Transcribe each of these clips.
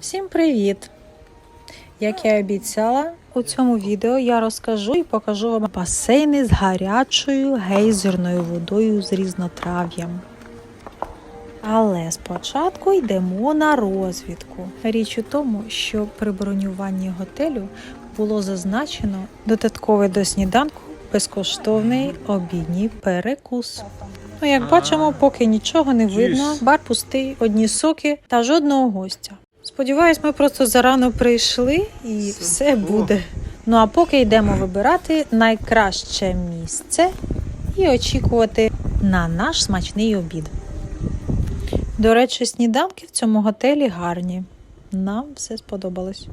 Всім привіт! Як я і обіцяла, у цьому відео я розкажу і покажу вам басейни з гарячою гейзерною водою з різнотрав'ям. Але спочатку йдемо на розвідку. Річ у тому, що при бронюванні готелю було зазначено додатковий до сніданку безкоштовний обідній перекус. Ну, як бачимо, поки нічого не видно, бар пустий, одні соки та жодного гостя. Сподіваюсь, ми просто зарано прийшли і все буде. Ну а поки йдемо вибирати найкраще місце і очікувати на наш смачний обід. До речі, сніданки в цьому готелі гарні. Нам все сподобалось.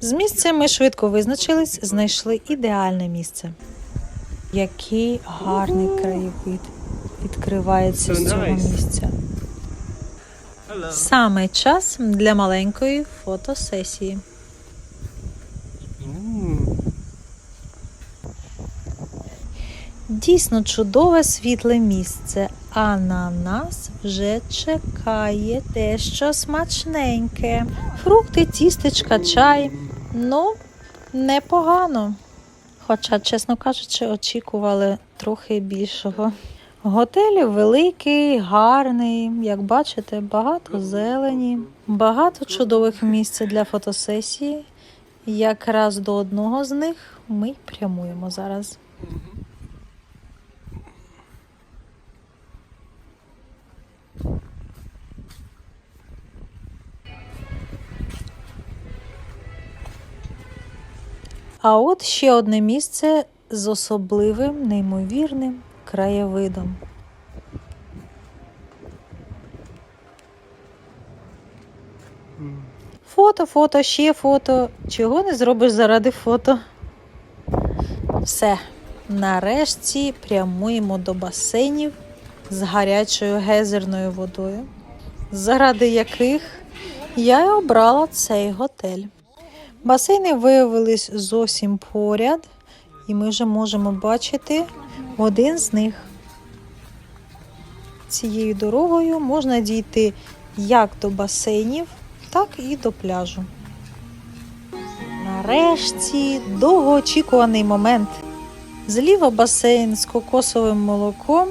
З місцем ми швидко визначились, знайшли ідеальне місце. Який гарний краєвид відкривається з цього місця. Саме час для маленької фотосесії. Дійсно чудове світле місце, а на нас вже чекає дещо смачненьке. Фрукти, тістечка, чай. Ну, непогано. Хоча, чесно кажучи, очікували трохи більшого. Готель великий, гарний. Як бачите, багато зелені, багато чудових місць для фотосесії. Якраз до одного з них ми прямуємо зараз. А от ще одне місце з особливим, неймовірним краєвидом. Фото, фото, ще фото. Чого не зробиш заради фото? Все. Нарешті прямуємо до басейнів з гарячою гезерною водою, заради яких я й обрала цей готель. Басейни виявились зовсім поряд, і ми вже можемо бачити один з них. Цією дорогою можна дійти як до басейнів, так і до пляжу. Нарешті довгоочікуваний момент. Зліва басейн з кокосовим молоком,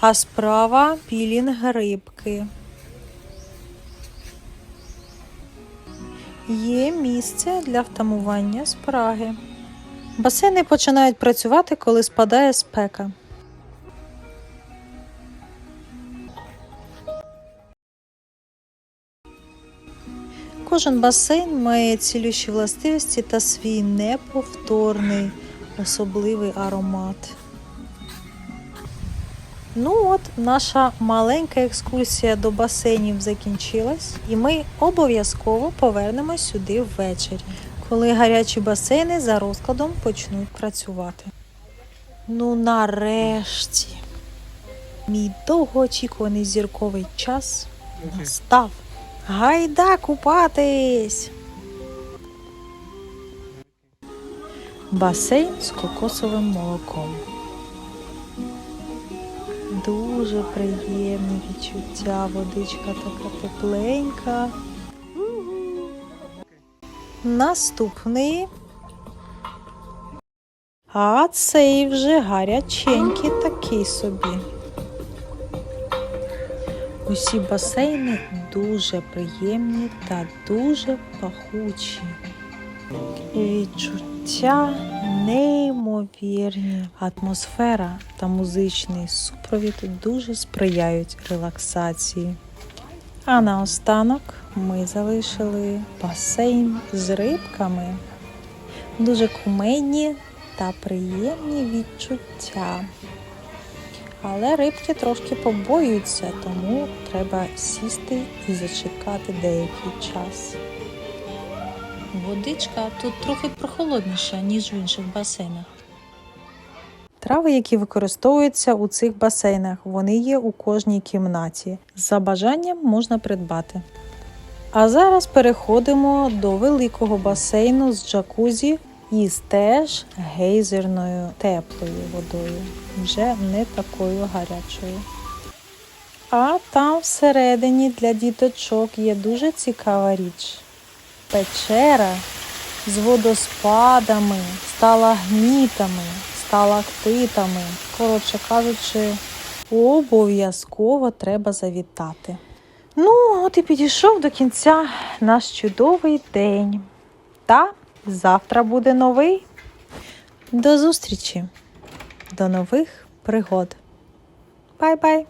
а справа пілінг рибки. Є місце для втамування спраги. Басейни починають працювати, коли спадає спека. Кожен басейн має цілющі властивості та свій неповторний особливий аромат. Ну от, наша маленька екскурсія до басейнів закінчилась, і ми обов'язково повернемось сюди ввечері, коли гарячі басейни за розкладом почнуть працювати. Ну, нарешті, мій довгоочікуваний зірковий час настав. Гайда купатись! Басейн з кокосовим молоком. Дуже приємні відчуття, водичка така тепленька. Наступний. А цей вже гаряченький такий собі. Усі басейни дуже приємні та дуже пахучі. Відчуття неймовірні. Атмосфера та музичний супровід дуже сприяють релаксації. А наостанок ми залишили басейн з рибками. Дуже кумедні та приємні відчуття. Але рибки трошки побоюються, тому треба сісти і зачекати деякий час. Водичка тут трохи прохолодніша, ніж в інших басейнах. Трави, які використовуються у цих басейнах, вони є у кожній кімнаті. За бажанням можна придбати. А зараз переходимо до великого басейну з джакузі і з теж гейзерною теплою водою, вже не такою гарячою. А там всередині для діточок є дуже цікава річ. Печера з водоспадами, сталагмітами, сталактитами. Коротше кажучи, обов'язково треба завітати. Ну, от і підійшов до кінця наш чудовий день. Та завтра буде новий. До зустрічі, до нових пригод. Бай-бай!